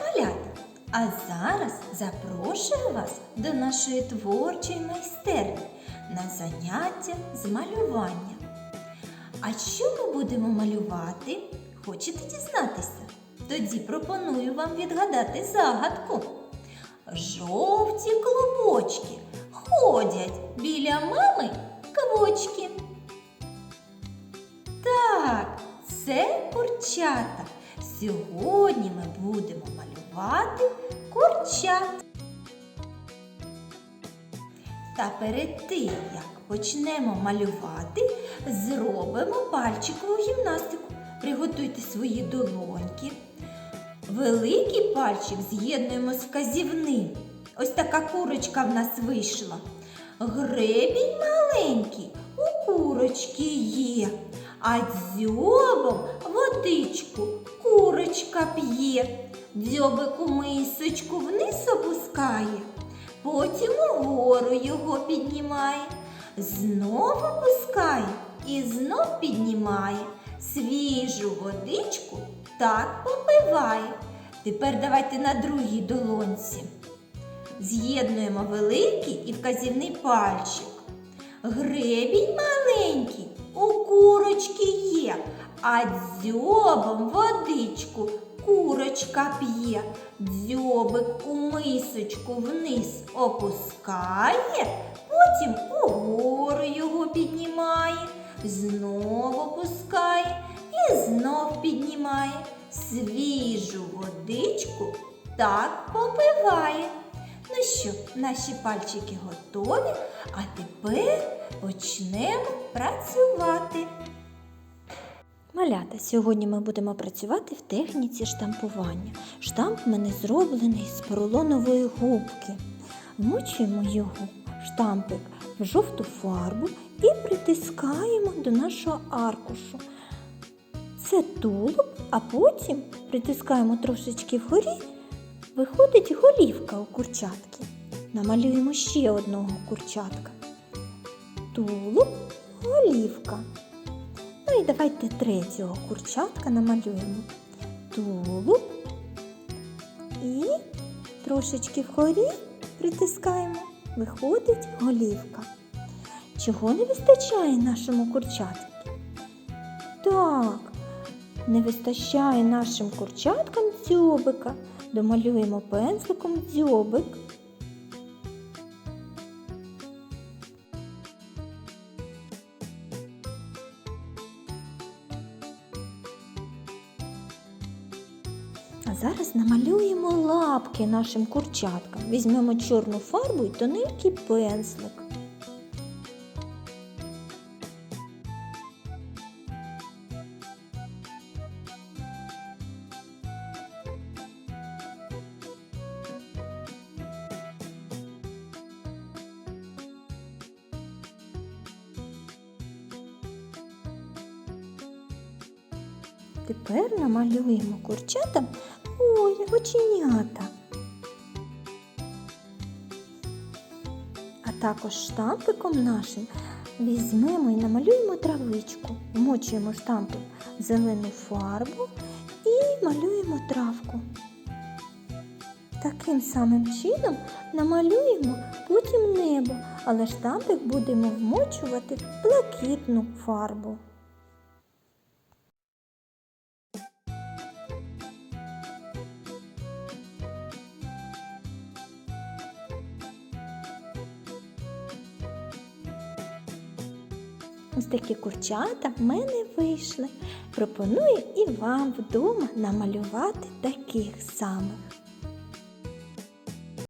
малята! А зараз запрошую вас до нашої творчої майстерні на заняття з малювання. А що ми будемо малювати? Хочете дізнатися? Тоді пропоную вам відгадати загадку. Жовті клубочки ходять біля мами квочки. Так, це курчата. Сьогодні ми будемо малювати курчат. Та перед тим, як почнемо малювати, зробимо пальчикову гімнастику. Приготуйте свої долоньки. Великий пальчик з'єднуємо з вказівним. Ось така курочка в нас вийшла. Гребінь маленький у курочки є, а дзьобом водичку курочка п'є. Дзьобик у мисочку вниз опускає, потім угору його піднімає, знов опускає і знов піднімає. Свіжу водичку так попиває. Тепер давайте на другій долонці. З'єднуємо великий і вказівний пальчик. Гребінь маленький у курочки є, а дзьобом водичку курочка п'є. Дзьобик у мисочку вниз опускає, потім угору його піднімає, знов опускає і знов піднімає. Свіжу водичку так попиває. Ну що, наші пальчики готові, а тепер почнемо працювати. Малята, сьогодні ми будемо працювати в техніці штампування. Штамп в мене зроблений з поролонової губки. Вмочуємо його штампик в жовту фарбу і притискаємо до нашого аркушу. Це тулуб, а потім притискаємо трошечки вгорі, виходить голівка у курчатки. Намалюємо ще одного курчатка. Тулуб, голівка. І давайте третього курчатка намалюємо. Тулуб і трошечки вгорі притискаємо. Виходить голівка. Чого не вистачає нашому курчатку? Так, не вистачає нашим курчаткам дзьобика. Домалюємо пензликом дзьобик. А зараз намалюємо лапки нашим курчаткам. Візьмемо чорну фарбу і тоненький пензлик. Тепер намалюємо курчатам ой, оченята. А також штампиком нашим візьмемо і намалюємо травичку. Вмочуємо штампик в зелену фарбу і малюємо травку. Таким самим чином намалюємо потім небо, але штампик будемо вмочувати в блакитну фарбу. Ось такі курчата в мене вийшли. Пропоную і вам вдома намалювати таких самих.